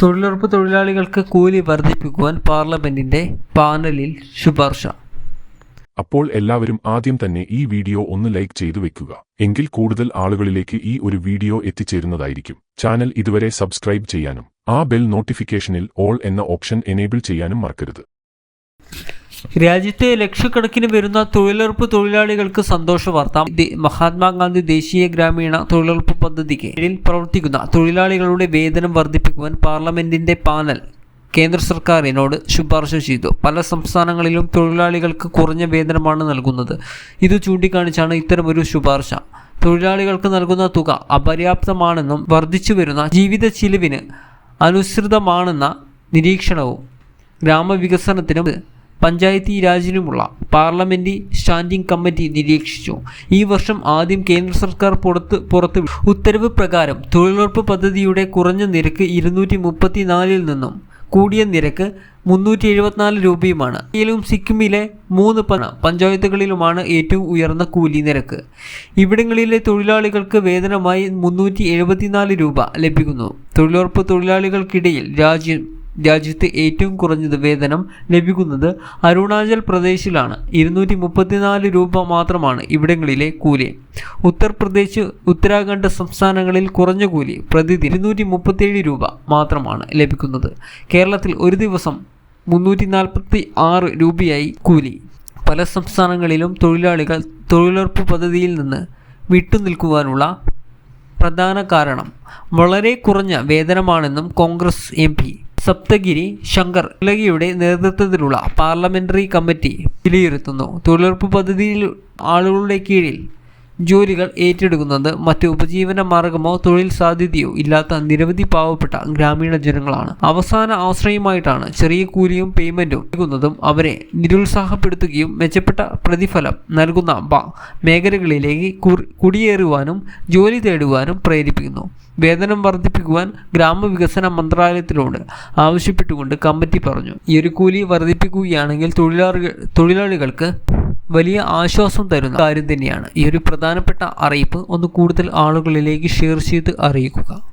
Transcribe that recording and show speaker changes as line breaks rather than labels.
തൊഴിലുറപ്പ് തൊഴിലാളികൾക്ക് കൂലി വർദ്ധിപ്പിക്കുവാൻ പാർലമെന്റിന്റെ പാനലിൽ ശുപാർശ.
അപ്പോൾ എല്ലാവരും ആദ്യം തന്നെ ഈ വീഡിയോ ഒന്ന് ലൈക്ക് ചെയ്തു വെക്കുക. എങ്കിൽ കൂടുതൽ ആളുകളിലേക്ക് ഈ ഒരു വീഡിയോ എത്തിച്ചേരുന്നതായിരിക്കും. ചാനൽ ഇതുവരെ സബ്സ്ക്രൈബ് ചെയ്യാനും ആ ബെൽ നോട്ടിഫിക്കേഷനിൽ ഓൾ എന്ന ഓപ്ഷൻ എനേബിൾ ചെയ്യാനും മറക്കരുത്.
രാജ്യത്തെ ലക്ഷക്കണക്കിന് വരുന്ന തൊഴിലുറപ്പ് തൊഴിലാളികൾക്ക് സന്തോഷ വാർത്ത. മഹാത്മാഗാന്ധി ദേശീയ ഗ്രാമീണ തൊഴിലുറപ്പ് പദ്ധതിക്ക് പ്രവർത്തിക്കുന്ന തൊഴിലാളികളുടെ വേതനം വർദ്ധിപ്പിക്കുവാൻ പാർലമെന്റിന്റെ പാനൽ കേന്ദ്ര സർക്കാരിനോട് ശുപാർശ ചെയ്തു. പല സംസ്ഥാനങ്ങളിലും തൊഴിലാളികൾക്ക് കുറഞ്ഞ വേതനമാണ് നൽകുന്നത്. ഇത് ചൂണ്ടിക്കാണിച്ചാണ് ഇത്തരമൊരു ശുപാർശ. തൊഴിലാളികൾക്ക് നൽകുന്ന തുക അപര്യാപ്തമാണെന്നും വർദ്ധിച്ചു വരുന്ന ജീവിത ചിലവിന് അനുസൃതമാണെന്ന നിരീക്ഷണവും ഗ്രാമവികസനത്തിനും പഞ്ചായത്തി രാജിനുമുള്ള പാർലമെന്റ് സ്റ്റാൻഡിംഗ് കമ്മിറ്റി നിരീക്ഷിച്ചു. ഈ വർഷം ആദ്യം കേന്ദ്ര സർക്കാർ പുറത്ത് പുറത്തു ഉത്തരവ് പ്രകാരം തൊഴിലുറപ്പ് പദ്ധതിയുടെ കുറഞ്ഞ നിരക്ക് ഇരുന്നൂറ്റി മുപ്പത്തിനാലിൽ നിന്നും കൂടിയ നിരക്ക് മുന്നൂറ്റി എഴുപത്തിനാല് രൂപയുമാണ്. ഇന്ത്യയിലും സിക്കിമിലെ മൂന്ന് പഞ്ചായത്തുകളിലുമാണ് ഏറ്റവും ഉയർന്ന കൂലി നിരക്ക്. ഇവിടങ്ങളിലെ തൊഴിലാളികൾക്ക് വേതനമായി മുന്നൂറ്റി രൂപ ലഭിക്കുന്നു. തൊഴിലുറപ്പ് തൊഴിലാളികൾക്കിടയിൽ രാജ്യം രാജ്യത്ത് ഏറ്റവും കുറഞ്ഞത് വേതനം ലഭിക്കുന്നത് അരുണാചൽ പ്രദേശിലാണ്. ഇരുന്നൂറ്റി മുപ്പത്തിനാല് രൂപ മാത്രമാണ് ഇവിടങ്ങളിലെ കൂലി. ഉത്തർപ്രദേശ് ഉത്തരാഖണ്ഡ് സംസ്ഥാനങ്ങളിൽ കുറഞ്ഞ കൂലി പ്രതിദിനം ഇരുന്നൂറ്റി മുപ്പത്തിയേഴ് രൂപ മാത്രമാണ് ലഭിക്കുന്നത്. കേരളത്തിൽ ഒരു ദിവസം മുന്നൂറ്റി നാൽപ്പത്തി ആറ് രൂപയായി കൂലി. പല സംസ്ഥാനങ്ങളിലും തൊഴിലാളികൾ തൊഴിലുറപ്പ് പദ്ധതിയിൽ നിന്ന് വിട്ടുനിൽക്കുവാനുള്ള പ്രധാന കാരണം വളരെ കുറഞ്ഞ വേതനമാണെന്നും കോൺഗ്രസ് എം സപ്തഗിരി ശങ്കർ ഇളകിയുടെ നേതൃത്വത്തിലുള്ള പാർലമെന്ററി കമ്മിറ്റി വിലയിരുത്തുന്നു. തൊഴിലുറപ്പ് പദ്ധതിയിൽ ആളുകളുടെ കീഴിൽ ജോലികൾ ഏറ്റെടുക്കുന്നത് മറ്റ് ഉപജീവന മാർഗമോ തൊഴിൽ സാധ്യതയോ ഇല്ലാത്ത നിരവധി പാവപ്പെട്ട ഗ്രാമീണ ജനങ്ങളാണ്. അവസാന ആശ്രയമായിട്ടാണ് ചെറിയ കൂലിയും പേയ്മെന്റും നൽകുന്നതും അവരെ നിരുത്സാഹപ്പെടുത്തുകയും മെച്ചപ്പെട്ട പ്രതിഫലം നൽകുന്ന മേഖലകളിലേക്ക് കുടിയേറുവാനും ജോലി തേടുവാനും പ്രേരിപ്പിക്കുന്നു. വേതനം വർദ്ധിപ്പിക്കുവാൻ ഗ്രാമവികസന മന്ത്രാലയത്തിനോട് ആവശ്യപ്പെട്ടുകൊണ്ട് കമ്മിറ്റി പറഞ്ഞു. ഈ ഒരു കൂലി വർദ്ധിപ്പിക്കുകയാണെങ്കിൽ തൊഴിലാളികൾ തൊഴിലാളികൾക്ക് വലിയ ആശ്വാസം തരുന്ന കാര്യം തന്നെയാണ്. ഈ ഒരു പ്രധാനപ്പെട്ട അറിയിപ്പ് ഒന്ന് കൂടുതൽ ആളുകളിലേക്ക് ഷെയർ ചെയ്ത് അറിയിക്കുക.